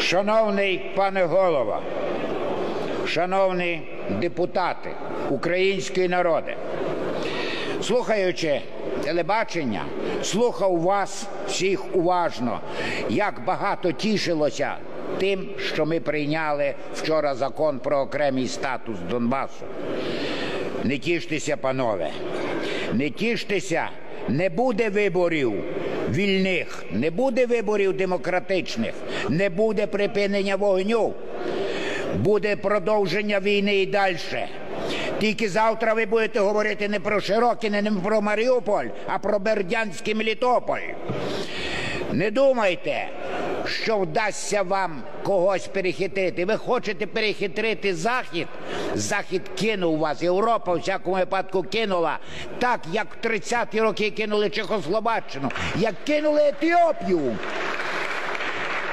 Шановний пане голова, шановні депутати, український народи, слухаючи телебачення, слухав вас всіх уважно, як багато тішилося тим, що ми прийняли вчора закон про окремий статус Донбасу. Не тіштеся, панове, не тіштеся, не буде виборів вільних, не буде виборів демократичних, не буде припинення вогню, буде продовження війни і далі. Тільки завтра ви будете говорити не про Широкіне, не про Маріуполь, а про Бердянський Мелітополь. Не думайте, що вдасться вам когось перехитрити. Ви хочете перехитрити Захід? Захід кинув вас. Європа у всякому випадку кинула так, як в 30-ті роки кинули Чехословаччину, як кинули Етіопію.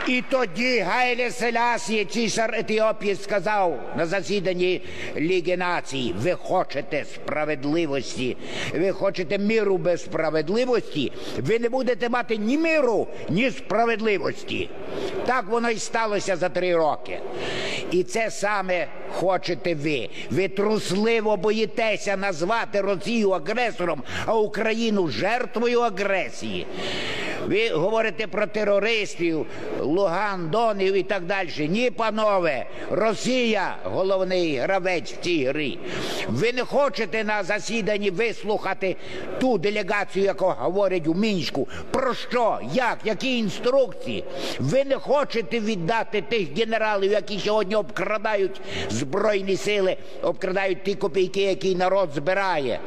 І тоді Гайле Селасі, цісар Етіопії, сказав на засіданні Ліги націй, ви хочете справедливості, ви хочете миру без справедливості, ви не будете мати ні миру, ні справедливості. Так воно і сталося за три роки. І це саме хочете ви. Ви трусливо боїтеся назвати Росію агресором, а Україну жертвою агресії. Ви говорите про терористів, Луган, Донів і так далі. Ні, панове, Росія головний гравець в цій грі. Ви не хочете на засіданні вислухати ту делегацію, яка говорить у мінську. Про що? Як? Які інструкції? Ви не хочете віддати тих генералів, які сьогодні обкрадають збройні сили, обкрадають ті копійки, які народ збирає.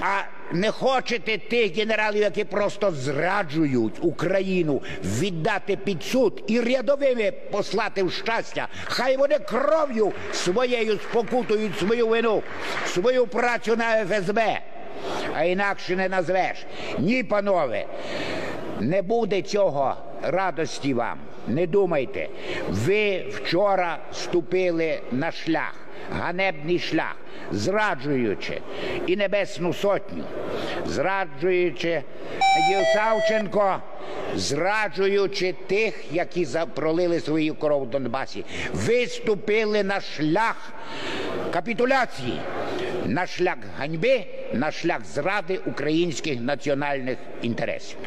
А не хочете тих генералів, які просто зраджують Україну, віддати під суд і рядовими послати в щастя. Хай вони кров'ю своєю спокутують свою вину, свою працю на ФСБ. А інакше не назвеш. Ні, панове, не буде цього радості вам. Не думайте, ви вчора ступили на шлях, ганебний шлях, зраджуючи і Небесну Сотню, зраджуючи Надію Савченко, зраджуючи тих, які пролили свою кров в Донбасі. Ви ступили на шлях капітуляції, на шлях ганьби, на шлях зради українських національних інтересів.